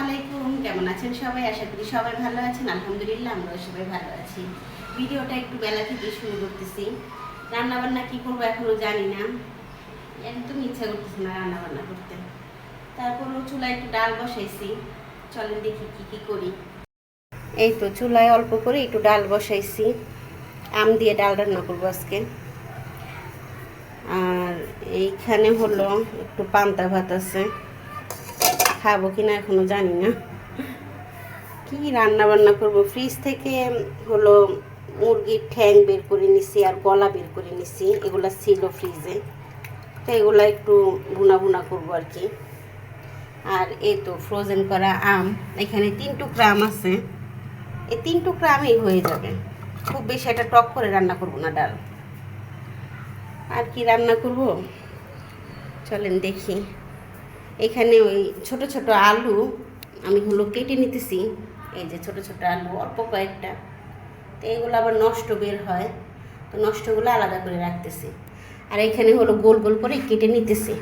আলাইকুম কেমন আছেন সবাই? আশা করি সবাই ভালো আছেন। আলহামদুলিল্লাহ, আমরাও সবাই ভালো আছি। ভিডিওটা একটু বেলা থেকে শুরু করতেছি। রান্নাবান্না কী করব এখনও জানি না। একদম ইচ্ছা করতেছে না রান্নাবান্না করতে। তারপরও চুলায় একটু ডাল বসাইছি। চলেন দেখি কি কি করি। এই তো চুলায় অল্প করে একটু ডাল বসাইছি। আম দিয়ে ডাল রান্না করব আজকে। আর এইখানে হলো একটু পান্তা ভাত আছে। খাব কিনা এখনও জানি না। কি রান্না বান্না করব? ফ্রিজ থেকে হলো মুরগির ঠ্যাং বের করে নিছি আর গলা বের করে নিছি। এগুলো ছিল ফ্রিজে তো এগুলো একটু ভুনা ভুনা করব আর কি। আর এই তো ফ্রোজেন করা আম। এখানে তিন টুকরা আম আছে। এই তিন টুকরা আমই হয়ে যাবে। খুব বেশি এটা টক করে রান্না করব না, ডাল। আর কি রান্না করব? চলেন দেখি। এখানে ওই ছোট ছোট আলু আমি হলো কেটে নিতেছি। এই যে ছোট ছোট আলু, অল্প কয়েকটা। তো এগুলো আবার নষ্ট বের হয়। তো নষ্টগুলো আলাদা করে রাখতেছি। আর এখানে হলো গোল গোল করে কেটে নিতেছি।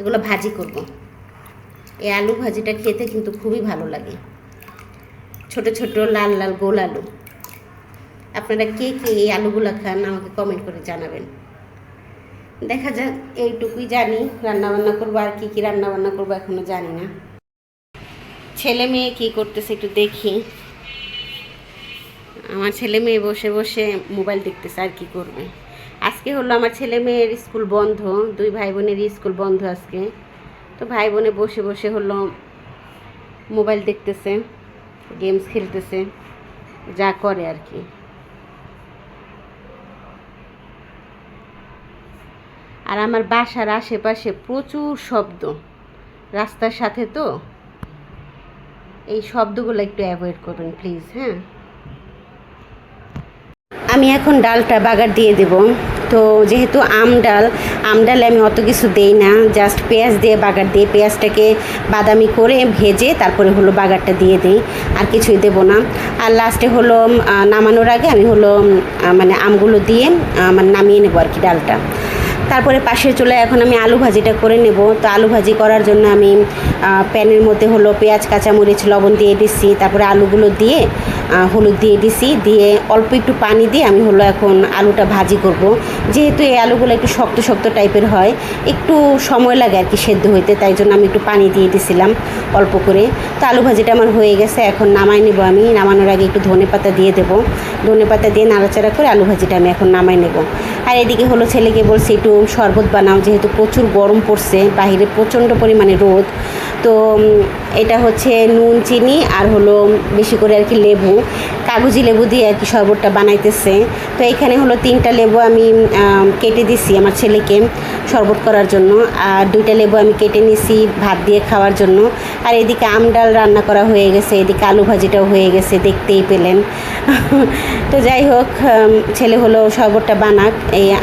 এগুলো ভাজি করব। এই আলু ভাজিটা খেতে কিন্তু খুবই ভালো লাগে। ছোট ছোট লাল লাল গোল আলু। আপনারা কে কে এই আলুগুলো খান আমাকে কমেন্ট করে জানাবেন। দেখা যাক, এইটুকুই জানি। রান্নাবান্না করব আর কি কি রান্নাবান্না করব এখনও জানি না। ছেলে মেয়ে কি করতেছে একটু দেখি। আমার ছেলে মেয়ে বসে বসে মোবাইল দেখতেছে আর কি করবে। আজকে হলো আমার ছেলে মেয়ের স্কুল বন্ধ, দুই ভাই বোনের স্কুল বন্ধ আজকে। তো ভাই বোনে বসে বসে হলো মোবাইল দেখতেছে, গেমস খেলতেছে, যা করে আর কি। আর আমার বাসার আশেপাশে প্রচুর শব্দ। রাস্তার সাথে তো। এই শব্দগুলো একটু অ্যাভয়েড করবেন প্লিজ হ্যাঁ? আমি এখন ডালটা বাগার দিয়ে দেব। তো যেহেতু আম ডাল, আম ডালে আমি অত কিছু দেই না জাস্ট পেঁয়াজ দিয়ে বাগার দিয়ে পেঁয়াজটাকে বাদামি করে ভেজে তারপরে হলো বাগারটা দিয়ে দিই, আর কিছুই দেব না। আর লাস্টে হলো নামানোর আগে আমি হলো মানে আমগুলো দিয়ে মানে নামিয়ে নেব আর কি ডালটা। তারপরে পাশের চুলায় এখন আমি আলু ভাজিটা করে নেব। তো আলু ভাজি করার জন্য আমি প্যানের মধ্যে হলো পেঁয়াজ, কাঁচামরিচ, লবণ দিয়ে দিচ্ছি তারপরে আলুগুলো দিয়ে হলুদ দিয়ে দিছি। দিয়ে অল্প একটু পানি দিয়ে আমি হলো এখন আলুটা ভাজি করব। যেহেতু এই আলুগুলো একটু শক্ত শক্ত টাইপের হয়, একটু সময় লাগে আর কি সেদ্ধ হইতে, তাই জন্য আমি একটু পানি দিয়ে দিছিলাম অল্প করে। তো আলু ভাজিটা আমার হয়ে গেছে, এখন নামাই নেব আমি। নামানোর আগে একটু ধনে পাতা দিয়ে দেবো। ধনে পাতা দিয়ে নাড়াচাড়া করে আলু ভাজিটা আমি এখন নামাই নেব। আর এদিকে হলো ছেলেকে বলছি, একটু শরবত বানাও, যেহেতু প্রচুর গরম পড়ছে বাইরে প্রচণ্ড পরিমাণে রোদ। তো এটা হচ্ছে নুন, চিনি আর হলো বেশি করে আর কি লেবু, কাগজি লেবু দিয়ে আর কি শরবতটা বানাইতেছে। তো এখানে হলো তিনটা লেবু আমি কেটে দিছি আমার ছেলেকে শরবত করার জন্য। আর দুইটা লেবু আমি কেটে নিছি ভাত দিয়ে খাওয়ার জন্য। আর এদিকে আম ডাল রান্না করা হয়ে গেছে, এদিকে আলু ভাজিটাও হয়ে গেছে, দেখতেই পেলেন। তো যাই হোক ছেলে হলো শরবতটা বানাক।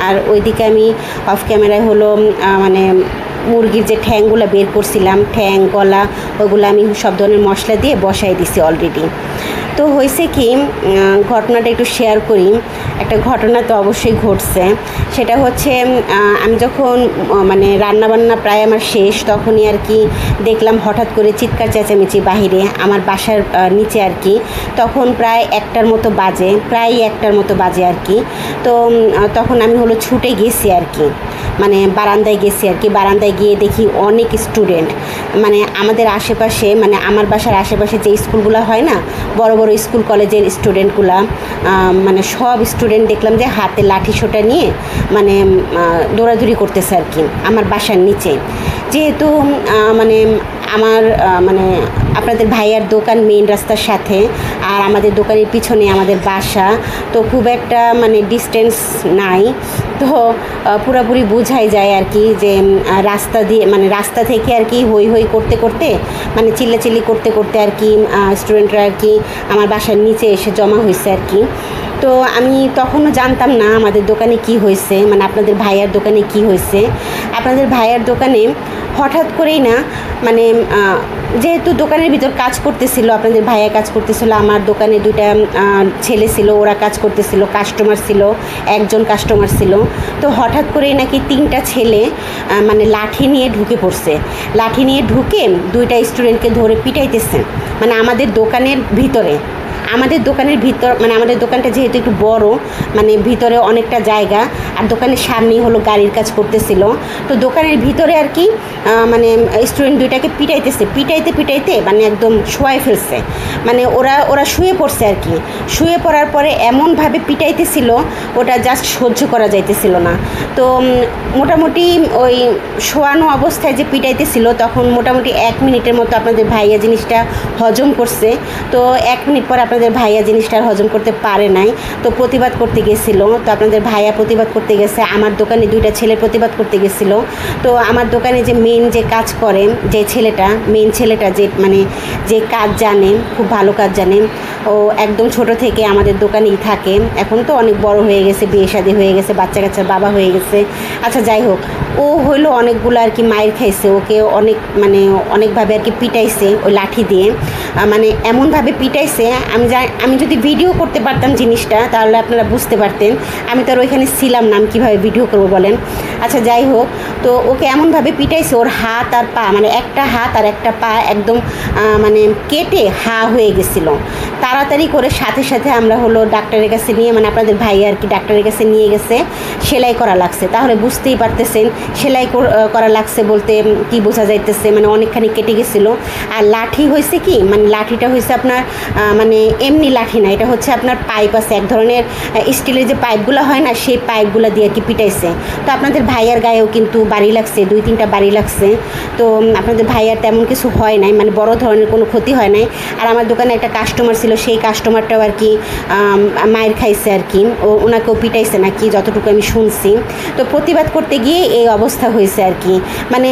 আর ওইদিকে আমি অফ ক্যামেরায় হলো মানে মুরগির যে ঠ্যাংগুলো বের করছিলাম, ঠ্যাং, গলা, ওগুলো আমি সব ধরনের মশলা দিয়ে বসাই দিছি অলরেডি তো হয়েছে কি ঘটনাটা একটু শেয়ার করি। একটা ঘটনা তো অবশ্যই ঘটছে। সেটা হচ্ছে আমি যখন মানে রান্নাবান্না প্রায় আমার শেষ, তখনই আর কি দেখলাম হঠাৎ করে চিৎকার চেঁচামেচি বাহিরে, আমার বাসার নিচে আর কি। তখন প্রায় একটার মতো বাজে, প্রায় একটার মতো বাজে আর কি। তো তখন আমি হলো ছুটে গেছি আর কি। মানে বারান্দায় গেছি আর কি, বারান্দায় গিয়ে দেখি অনেক স্টুডেন্ট মানে আমাদের আশেপাশে মানে আমার বাসার আশেপাশে যে স্কুলগুলো হয় না, বড় বড় স্কুল কলেজের স্টুডেন্টগুলা মানে সব স্টুডেন্ট দেখলাম যে হাতে লাঠি সোটা নিয়ে মানে দৌড়াদৌড়ি করতেছে আর কি, আমার বাসার নিচে। যেহেতু মানে আমার মানে আপনাদের ভাইয়ার দোকান মেইন রাস্তার সাথে, আর আমাদের দোকানের পিছনে আমাদের বাসা, তো খুব একটা মানে ডিস্টেন্স নাই। পুরোপুরি বোঝাই যায় আর কি যে রাস্তা দিয়ে মানে রাস্তা থেকে আর কি হই হই করতে করতে মানে চিল্লাচিল্লি করতে করতে আর কি স্টুডেন্টরা আর কি আমার বাসার নিচে এসে জমা হয়েছে আর কি। তো আমি তখনও জানতাম না আমাদের দোকানে কি হয়েছে মানে আপনাদের ভাইয়ার দোকানে কি হয়েছে। আপনাদের ভাইয়ার দোকানে হঠাৎ করেই না মানে যেহেতু দোকানের ভিতর কাজ করতেছিল, আপনাদের ভাইয়া কাজ করতেছিল, আমার দোকানে দুইটা ছেলে ছিল, ওরা কাজ করতেছিল কাস্টমার ছিল, একজন কাস্টমার ছিল। তো হঠাৎ করেই নাকি তিনটা ছেলে মানে লাঠি নিয়ে ঢুকে পড়ছে। লাঠি নিয়ে ঢুকে দুইটা স্টুডেন্টকে ধরে পিটাইতেছে মানে আমাদের দোকানের ভিতরে। আমাদের দোকানের ভিতর মানে আমাদের দোকানটা যেহেতু একটু বড় মানে ভিতরে অনেকটা জায়গা, আর দোকানের সামনেই হলো গাড়ির কাজ করতেছিল। তো দোকানের ভিতরে আর কি মানে স্টুডেন্ট দুইটাকে পিটাইতেছে। পিটাইতে পিটাইতে মানে একদম শোয়াই ফেলছে। মানে ওরা ওরা শুয়ে পড়ছে আর কি। শুয়ে পড়ার পরে এমনভাবে পিটাইতেছিল, ওটা জাস্ট সহ্য করা যাইতেছিল না। তো মোটামুটি ওই শোয়ানো অবস্থায় যে পিটাইতেছিল, তখন মোটামুটি এক মিনিটের মতো আপনাদের ভাইয়া জিনিসটা হজম করছে। তো এক মিনিট পর আপনাদের ভাইয়া জিনিসটা হজম করতে পারে নাই। তো প্রতিবাদ করতে গেছিল। তো আপনাদের ভাইয়া প্রতিবাদ করতে গেছে। আমার দোকানে দুইটা ছেলে প্রতিবাদ করতে গেছিল। তো আমার দোকানে যে মেন যে কাজ করেন যে ছেলেটা মেন ছেলেটা যে মানে যে কাজ জানে, খুব ভালো কাজ জানে, ও একদম ছোট থেকে আমাদের দোকানেই থাকে। এখন তো অনেক বড় হয়ে গেছে, বিয়ে শাদী হয়ে গেছে, বাচ্চা কাচ্চার বাবা হয়ে গেছে। আচ্ছা যাই হোক। ও হইল অনেকগুলো আর কি মায়ের খাইছে, ওকে অনেক মানে অনেকভাবে আর কি পিটাইছে ওই লাঠি দিয়ে। মানে এমনভাবে পিটাইছে, আমি যা আমি যদি ভিডিও করতে পারতাম জিনিসটা, তাহলে আপনারা বুঝতে পারতেন। আমি তো আর ওইখানে ছিলাম না, আমি কীভাবে ভিডিও করব বলেন। আচ্ছা যাই হোক তো ওকে এমনভাবে পিটাইছে, ওর হাত আর পা মানে একটা হাত আর একটা পা একদম মানে কেটে হা হয়ে গেছিল। তাড়াতাড়ি করে সাথে সাথে আমরা হলো ডাক্তারের কাছে নিয়ে মানে আপনাদের ভাই আর কি ডাক্তারের কাছে নিয়ে গেছে, সেলাই করা লাগছে। তাহলে বুঝতেই পারতেছেন, সেলাই কর- লাগছে বলতে কি বোঝা যাইতেছে মানে অনেকখানি কেটে গেছিল। আর লাঠি হয়েছে কি মানে লাঠিটা হয়েছে আপনার মানে এমনি লাঠি না, এটা হচ্ছে আপনার পাইপ আছে, এক ধরনের স্টিলের যে পাইপগুলো হয় না, সেই পাইপগুলো দিয়ে আর কি পিটাইছে। তো আপনাদের ভাইয়ার গায়েও কিন্তু বাড়ি লাগছে, দুই, তিনটা বাড়ি লাগছে। তো আপনাদের ভাইয়ার তেমন কিছু হয় নাই মানে বড় ধরনের কোনো ক্ষতি হয় নাই। আর আমার দোকানে একটা কাস্টমার ছিল, সেই কাস্টমারটাও আর কি মায়ের খাইছে আর কি। ও, ওনাকেও পিটাইছে নাকি, যতটুকু আমি শুনছি। তো প্রতিবাদ করতে গিয়ে এই অবস্থা হয়েছে আর কি। মানে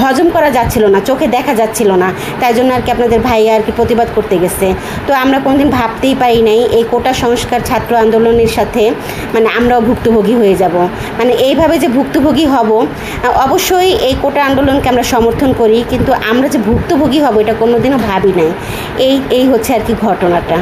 হজম করা যাচ্ছিল না, চোখে দেখা যাচ্ছিল না। তাই জন্য আর কি আপনাদের ভাইয়া আর কি প্রতিবাদ করতে গেছে। তো আমরা কোনোদিন ভাবতেই পারি নাই, এই কোটা সংস্কার ছাত্র আন্দোলনের সাথে মানে আমরাও ভুক্তভোগী হয়ে যাব। মানে এইভাবে যে ভুক্তভোগী হব। অবশ্যই এই কোটা আন্দোলনকে আমরা সমর্থন করি, কিন্তু আমরা যে ভুক্তভোগী হব এটা কোনোদিনও ভাবি নাই। এই এই হচ্ছে আর কি ঘটনাটা।